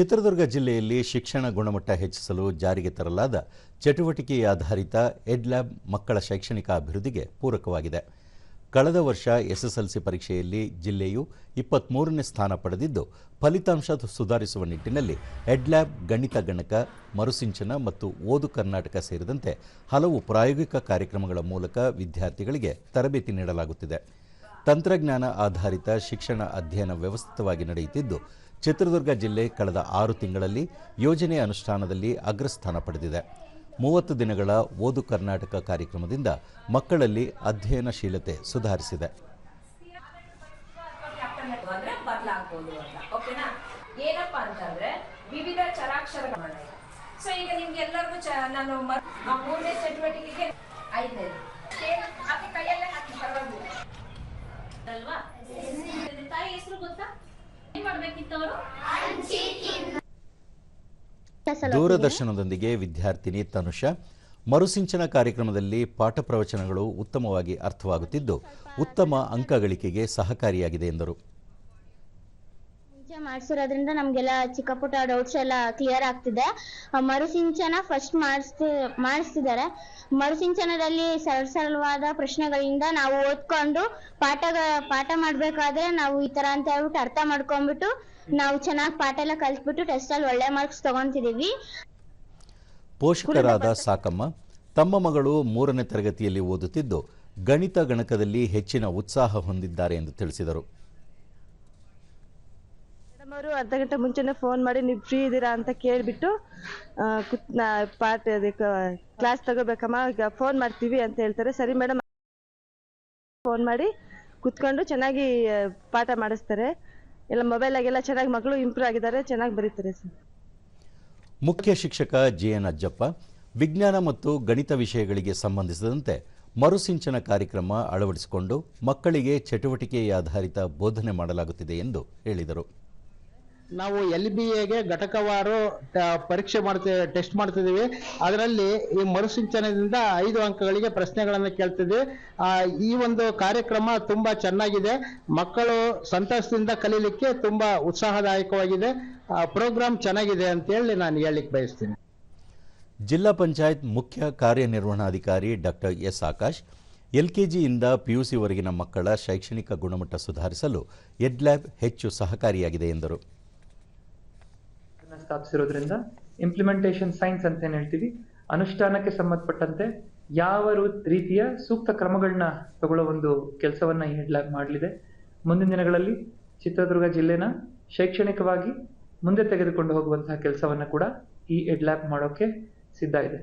ಚಿತ್ರದುರ್ಗ ಜಿಲ್ಲೆಯಲ್ಲಿ ಶಿಕ್ಷಣ ಗುಣಮಟ್ಟ ಹೆಚ್ಚಿಸಲು ಜಾರಿಗೆ ತರಲಾದ ಚಟುವಟಿಕೆ ಆಧಾರಿತ ಎಡ್ಲ್ಯಾಬ್ ಮಕ್ಕಳ ಶೈಕ್ಷಣಿಕ ಅಭಿವೃದ್ಧಿಗೆ ಪೂರಕವಾಗಿದೆ. ಕಳೆದ ವರ್ಷ ಎಸ್ಎಸ್ಎಲ್ಸಿ ಪರೀಕ್ಷೆಯಲ್ಲಿ ಜಿಲ್ಲೆಯು ಇಪ್ಪತ್ತ್ಮೂರನೇ ಸ್ಥಾನ ಪಡೆದಿದ್ದು, ಫಲಿತಾಂಶ ಸುಧಾರಿಸುವ ನಿಟ್ಟಿನಲ್ಲಿ ಎಡ್ಲ್ಯಾಬ್ ಗಣಿತ ಗಣಕ, ಮರುಸಿಂಚನ ಮತ್ತು ಓದು ಕರ್ನಾಟಕ ಸೇರಿದಂತೆ ಹಲವು ಪ್ರಾಯೋಗಿಕ ಕಾರ್ಯಕ್ರಮಗಳ ಮೂಲಕ ವಿದ್ಯಾರ್ಥಿಗಳಿಗೆ ತರಬೇತಿ ನೀಡಲಾಗುತ್ತಿದೆ. ತಂತ್ರಜ್ಞಾನ ಆಧಾರಿತ ಶಿಕ್ಷಣ ಅಧ್ಯಯನ ವ್ಯವಸ್ಥಿತವಾಗಿ ನಡೆಯುತ್ತಿದ್ದು, ಚಿತ್ರದುರ್ಗ ಜಿಲ್ಲೆ ಕಳೆದ ಆರು ತಿಂಗಳಲ್ಲಿ ಯೋಜನೆ ಅನುಷ್ಠಾನದಲ್ಲಿ ಅಗ್ರಸ್ಥಾನ ಪಡೆದಿದೆ. ಮೂವತ್ತು ದಿನಗಳ ಓದು ಕರ್ನಾಟಕ ಕಾರ್ಯಕ್ರಮದಿಂದ ಮಕ್ಕಳಲ್ಲಿ ಅಧ್ಯಯನಶೀಲತೆ ಸುಧಾರಿಸಿದೆ. ವಿವಿಧ ಸೊ ಈಗ ನಿಮ್ಗೆ ಎಲ್ಲರಿಗೂ ನಾನು ಮೂರನೇ ಚಟುವಟಿಕೆಗೆ ಐದನೇದು. ದೂರದರ್ಶನದೊಂದಿಗೆ ವಿದ್ಯಾರ್ಥಿನಿ ತನುಷ ಮರುಸಿಂಚನ ಕಾರ್ಯಕ್ರಮದಲ್ಲಿ ಪಾಠ ಪ್ರವಚನಗಳು ಉತ್ತಮವಾಗಿ ಅರ್ಥವಾಗುತ್ತಿದ್ದು ಉತ್ತಮ ಅಂಕ ಗಳಿಕೆಗೆ ಸಹಕಾರಿಯಾಗಿದೆ ಎಂದರು. ಮುಂಚೆ ಮಾಡಿಸಿರೋದ್ರಿಂದ ನಮ್ಗೆಲ್ಲ ಚಿಕ್ಕ ಪುಟ್ಟ ಡೌಟ್ಸ್ ಎಲ್ಲ ಕ್ಲಿಯರ್ ಆಗ್ತಿದೆ. ಮರುಸಿಂಚನ ಫಸ್ಟ್ ಮಾಡಿಸ್ತಿ ಮಾಡಿಸ್ತಿದ್ದಾರೆ ಮರುಸಿಂಚನದಲ್ಲಿ ಸರಳ ಸರಳವಾದ ಪ್ರಶ್ನೆಗಳಿಂದ ನಾವು ಓದ್ಕೊಂಡು ಪಾಠ ಪಾಠ ಮಾಡ್ಬೇಕಾದ್ರೆ ನಾವು ಈ ತರ ಅಂತ ಹೇಳ್ಬಿಟ್ಟು ಅರ್ಥ ಮಾಡ್ಕೊಂಡ್ಬಿಟ್ಟು ನಾವು ಚೆನ್ನಾಗಿ ಪಾಠ ಎಲ್ಲ ಕಲ್ತ್ಬಿಟ್ಟು ಟೆಸ್ಟ್ ಅಲ್ಲಿ ಒಳ್ಳೆ ಮಾರ್ಕ್ಸ್ ತಗೊಂತಿದೀವಿ. ಪೋಷಕರಾದ ಸಾಕಮ್ಮ ತಮ್ಮ ಮಗಳು ಮೂರನೇ ತರಗತಿಯಲ್ಲಿ ಓದುತ್ತಿದ್ದು ಗಣಿತ ಗಣಕದಲ್ಲಿ ಹೆಚ್ಚಿನ ಉತ್ಸಾಹ ಹೊಂದಿದ್ದಾರೆ ಎಂದು ತಿಳಿಸಿದರು. ಅವರು ಅರ್ಧ ಗಂಟೆ ಮುಂಚೆನೆ ಫೋನ್ ಮಾಡಿ ನೀವು ಫ್ರೀ ಇದ್ದೀರಾ ಅಂತ ಕೇಳಿಬಿಟ್ಟು ಕುತ್ ನಾ- ಪಾಠ ಕ್ಲಾಸ್ ತಗೋಬೇಕಮ್ಮ ಈಗ ಫೋನ್ ಮಾಡ್ತೀವಿ ಅಂತ ಹೇಳ್ತಾರೆ. ಸರಿ ಮೇಡಮ್ ಫೋನ್ ಮಾಡಿ ಕುತ್ಕೊಂಡು ಚೆನ್ನಾಗಿ ಆ, ಪಾಠ ಮಾಡಿಸ್ತಾರೆ. ಎಲ್ಲ ಮೊಬೈಲ್ ಆಗೆಲ್ಲ ಚೆನ್ನಾಗಿ ಮಕ್ಕಳು ಇಂಪ್ರೂವ್ ಆಗಿದ್ದಾರೆ ಚೆನ್ನಾಗಿ ಬರೀತಾರೆ ಸರ್. ಮುಖ್ಯ ಶಿಕ್ಷಕ ಜಿಎನ್ ಅಜ್ಜಪ್ಪ ವಿಜ್ಞಾನ ಮತ್ತು ಗಣಿತ ವಿಷಯಗಳಿಗೆ ಸಂಬಂಧಿಸಿದಂತೆ ಮರುಸಿಂಚನ ಕಾರ್ಯಕ್ರಮ ಅಳವಡಿಸಿಕೊಂಡು ಮಕ್ಕಳಿಗೆ ಚಟುವಟಿಕೆ ಆಧಾರಿತ ಬೋಧನೆ ಮಾಡಲಾಗುತ್ತಿದೆ ಎಂದು ಹೇಳಿದರು. ನಾವು ಎಲ್ ಬಿ ಎಗೆ ಘಟಕವಾರು ಪರೀಕ್ಷೆ ಮಾಡ್ತೇವೆ ಟೆಸ್ಟ್ ಮಾಡ್ತಿದ್ದೀವಿ. ಅದರಲ್ಲಿ ಈ ಮರುಸಿಂಚನದಿಂದ ಐದು ಅಂಕಗಳಿಗೆ ಪ್ರಶ್ನೆಗಳನ್ನು ಕೇಳ್ತಿದ್ವಿ. ಆ, ಈ ಒಂದು ಕಾರ್ಯಕ್ರಮ ತುಂಬಾ ಚೆನ್ನಾಗಿದೆ. ಮಕ್ಕಳು ಸಂತಸದಿಂದ ಕಲೀಲಿಕ್ಕೆ ತುಂಬಾ ಉತ್ಸಾಹದಾಯಕವಾಗಿದೆ. ಪ್ರೋಗ್ರಾಮ್ ಚೆನ್ನಾಗಿದೆ ಅಂತೇಳಿ ನಾನು ಹೇಳಲಿಕ್ಕೆ ಬಯಸ್ತೀನಿ. ಜಿಲ್ಲಾ ಪಂಚಾಯತ್ ಮುಖ್ಯ ಕಾರ್ಯನಿರ್ವಹಣಾಧಿಕಾರಿ ಡಾಕ್ಟರ್ ಎಸ್ ಆಕಾಶ್ ಎಲ್ಕೆಜಿಯಿಂದ ಪಿಯುಸಿವರೆಗಿನ ಮಕ್ಕಳ ಶೈಕ್ಷಣಿಕ ಗುಣಮಟ್ಟ ಸುಧಾರಿಸಲು ಎಡ್ಲ್ಯಾಬ್ ಹೆಚ್ಚು ಸಹಕಾರಿಯಾಗಿದೆ ಎಂದರು. ಸ್ಥಾಪಿಸಿರೋದ್ರಿಂದ ಇಂಪ್ಲಿಮೆಂಟೇಷನ್ ಸೈನ್ಸ್ ಅಂತ ಏನು ಹೇಳ್ತೀವಿ, ಅನುಷ್ಠಾನಕ್ಕೆ ಸಂಬಂಧಪಟ್ಟಂತೆ ಯಾವ ರೀತಿಯ ಸೂಕ್ತ ಕ್ರಮಗಳನ್ನ ತಗೊಳ್ಳೋ ಒಂದು ಕೆಲಸವನ್ನ ಈ ಹೆಡ್ ಲ್ಯಾಬ್ ಮಾಡಲಿದೆ. ಮುಂದಿನ ದಿನಗಳಲ್ಲಿ ಚಿತ್ರದುರ್ಗ ಜಿಲ್ಲೆನ ಶೈಕ್ಷಣಿಕವಾಗಿ ಮುಂದೆ ತೆಗೆದುಕೊಂಡು ಹೋಗುವಂತಹ ಕೆಲಸವನ್ನ ಕೂಡ ಈ ಎಡ್ಲ್ಯಾಪ್ ಮಾಡೋಕೆ ಸಿದ್ಧ ಇದೆ.